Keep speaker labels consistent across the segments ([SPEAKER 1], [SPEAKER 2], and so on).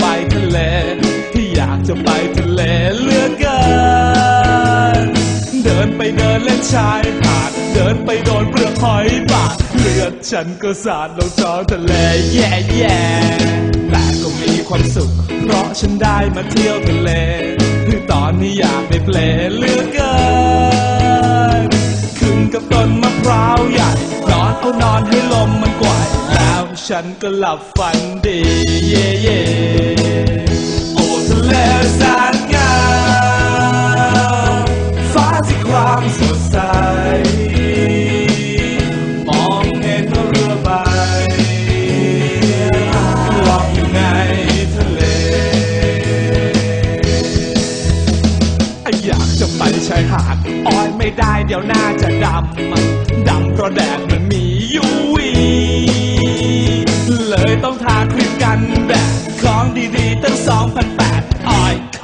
[SPEAKER 1] ไปทะเล ที่อยากจะไปทะเลเลือกเกิน เดินไปเดินเล่นชายหาด เดินไปโดนเปลือกหอยบาดเลือดฉันก็สาดลงท้องทะเลแย่แย่แต่ก็มีความสุข เพราะฉันได้มาเที่ยวทะเล คือตอนนี้อยากไปเปลเลือกเกิน ฉันก็หลับฝันดี เย่เย่โอ้ทะเลแสนงามฟ้าที่ความสดใส มองเห็นเรือใบลอยอยู่ในทะเล อยากจะไปชายหาดอ้อยไม่ได้เดี๋ยวหน้าจะดำดำเพราะแดดมันมีอยูวีเลย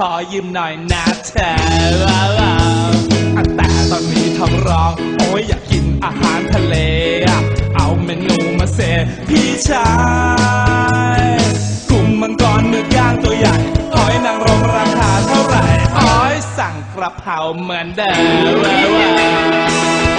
[SPEAKER 1] อ้อยขอยืมหน่อยนะเธอแต่ตอนนี้ท้องร้อง โอ้ยอยากกินอาหารทะเล เอาเมนูมาเสพี่ชายกุ้งมังกรหมึกย่างตัวใหญ่หอยนางรมราคาเท่าไหร่อ้อยสั่งกระเพราเหมือนเดิม